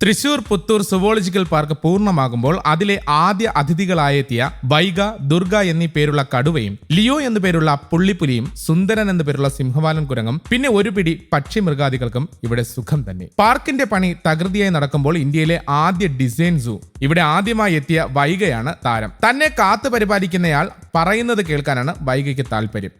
Thrissur Puthur zoological park പൂർണമാകുമ്പോൾ അതിലെ ആദ്യ അതിഥികളായെത്തിയ വൈഗ ദുർഗ എന്നീ പേരുള്ള കടുവയും ലിയോ എന്നു പേരുള്ള പുള്ളിപ്പുലിയും സുന്ദരൻ എന്നു പേരുള്ള സിംഹവാലൻ കുരങ്ങും പിന്നെ ഒരു പിടി പക്ഷി മൃഗാദികൾക്കും ഇവിടെ സുഖം തന്നെ. പാർക്കിന്റെ പണി തകൃതിയായി നടക്കുമ്പോൾ ഇന്ത്യയിലെ ആദ്യ ഡിസൈൻ സൂ. ഇവിടെ ആദ്യമായി എത്തിയ വൈഗയാണ് താരം. തന്നെ കാത്തു പരിപാലിക്കുന്നയാൾ പറയുന്നത് കേൾക്കാനാണ് വൈഗയ്ക്ക് താല്പര്യം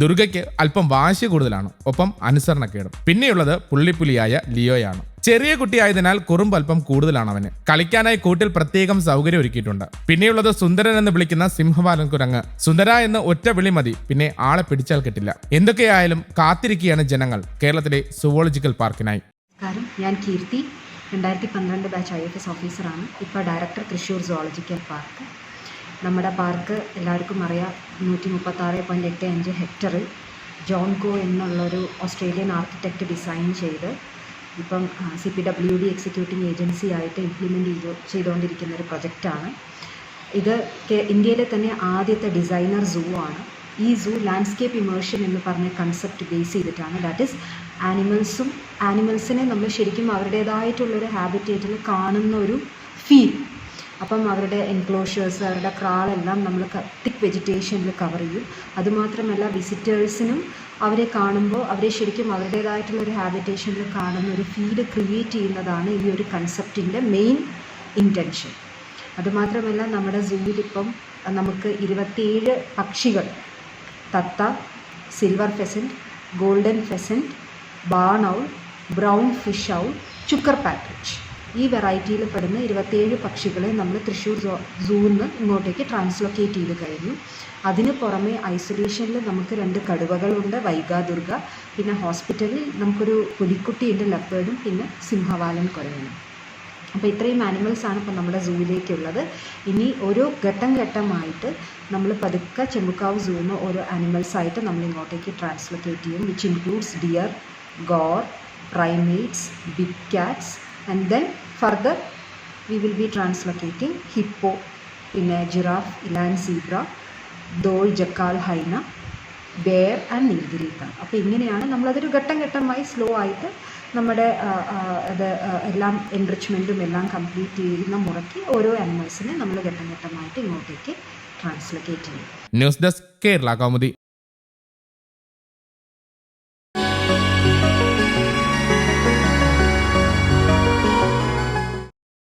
ദുർഗയ്ക്ക് അല്പം വാശി കൂടുതലാണ്. ഒപ്പം അനുസരണക്കേടും പിന്നെയുള്ളത് പുള്ളിപ്പുലിയായ ലിയോയാണ്. ചെറിയ കുട്ടിയായതിനാൽ കുറുമ്പ് അല്പം കൂടുതലാണ് അവന്. കളിക്കാനായി കൂട്ടിൽ പ്രത്യേകം സൗകര്യം ഒരുക്കിയിട്ടുണ്ട്. പിന്നെയുള്ളത് സുന്ദരൻ എന്ന് വിളിക്കുന്ന സിംഹവാലൻ കുരങ്ങ് സുന്ദര എന്ന് ഒറ്റ വിളി മതി. പിന്നെ ആളെ പിടിച്ചാൽ കിട്ടില്ല. എന്തൊക്കെയായാലും കാത്തിരിക്കുകയാണ് ജനങ്ങൾ കേരളത്തിലെ സുവോളജിക്കൽ പാർക്കിനായി. ഞാൻ കീർത്തി. രണ്ടായിരത്തി പന്ത്രണ്ട് ബാച്ച് ഐ എഫ് എസ് ഓഫീസറാണ്. ഇപ്പോൾ ഡയറക്ടർ തൃശ്ശൂർ സുവോളജിക്കൽ പാർക്ക്. നമ്മുടെ പാർക്ക് എല്ലാവർക്കും അറിയാം. നൂറ്റി മുപ്പത്താറ് പോയിന്റ് എട്ട് അഞ്ച് ഹെക്ടറിൽ ജോൺ കോ എന്നുള്ളൊരു ഓസ്ട്രേലിയൻ ആർക്കിടെക്റ്റ് ഡിസൈൻ ചെയ്ത് ഇപ്പം C P W D executive agency ആയിട്ട് ഇംപ്ലിമെന്റ് ചെയ്തു ചെയ്തുകൊണ്ടിരിക്കുന്ന ഒരു പ്രൊജക്റ്റാണ് ഇത് ഇന്ത്യയിലെ തന്നെ ആദ്യത്തെ ഡിസൈനർ സൂ ആണ്. ഈ സൂ ലാൻഡ്സ്കേപ്പ് ഇമേഴ്ഷൻ എന്ന് പറഞ്ഞ കൺസെപ്റ്റ് ബേസ് ചെയ്തിട്ടാണ്. ദാറ്റ് ഈസ് ആനിമൽസും ആനിമൽസിനെ നമ്മൾ ശരിക്കും അവരുടേതായിട്ടുള്ളൊരു ഹാബിറ്റേറ്റിൽ കാണുന്ന ഒരു ഫീൽ അപ്പം അവരുടെ എൻക്ലോഷേഴ്സ് അവരുടെ ക്രാളെല്ലാം നമ്മൾ തിക് വെജിറ്റേഷനിൽ കവർ ചെയ്യും. അതുമാത്രമല്ല വിസിറ്റേഴ്സിനും അവരെ കാണുമ്പോൾ അവരെ ശരിക്കും അവരുടേതായിട്ടുള്ള ഒരു ഹാബിറ്റേഷനിൽ കാണുന്ന ഒരു ഫീൽ ക്രിയേറ്റ് ചെയ്യുന്നതാണ് ഈ ഒരു കൺസെപ്റ്റിന്റെ മെയിൻ ഇന്റൻഷൻ അതുമാത്രമല്ല നമ്മുടെ സൂവിൽ ഇപ്പം നമുക്ക് ഇരുപത്തിയേഴ് പക്ഷികൾ തത്ത silver pheasant golden pheasant barn brown fish owl chukar partridge ഈ വെറൈറ്റിയിൽ പെടുന്ന ഇരുപത്തിയേഴ് പക്ഷികളെ നമ്മൾ തൃശ്ശൂർ സൂവിൽ നിന്ന് ഇങ്ങോട്ടേക്ക് ട്രാൻസ്ലൊക്കേറ്റ് ചെയ്ത് കഴിഞ്ഞു. അതിന് പുറമെ ഐസൊലേഷനിൽ നമുക്ക് രണ്ട് കടുവകളുണ്ട് വൈഗാ ദുർഗ. പിന്നെ ഹോസ്പിറ്റലിൽ നമുക്കൊരു പുലിക്കുട്ടിയുണ്ട് ലെപ്പേർഡും പിന്നെ സിംഹവാലൻ കുരങ്ങനും. അപ്പോൾ ഇത്രയും ആനിമൽസ് ആണ് ഇപ്പോൾ നമ്മുടെ സൂവിലേക്കുള്ളത് ഇനി ഓരോ ഘട്ടം ഘട്ടമായിട്ട് നമ്മൾ പതുക്കെ ചെമ്പുക്കാവ് സൂന്ന് ഓരോ ആനിമൽസായിട്ട് നമ്മൾ ഇങ്ങോട്ടേക്ക് ട്രാൻസ്ലൊക്കേറ്റ് ചെയ്യും which includes deer gaur primates big cats and then further we will be translocating hippo പിന്നെ giraffe eland zebra dhole jackal hyena bear and നീൽഗിരീത്ത അപ്പോൾ ഇങ്ങനെയാണ് നമ്മളതൊരു ഘട്ടം ഘട്ടമായി സ്ലോ ആയിട്ട് നമ്മുടെ അത് എല്ലാം എൻറിച്ച്മെന്റും എല്ലാം കംപ്ലീറ്റ് ചെയ്യുന്ന മുറയ്ക്ക് ഓരോ ആനിമൽസിനെ നമ്മൾ ഘട്ടം ഘട്ടമായിട്ട് ഇങ്ങോട്ടേക്ക് ട്രാൻസ്ലൊക്കേറ്റ് ചെയ്യും. News desk Kerala Kaumudi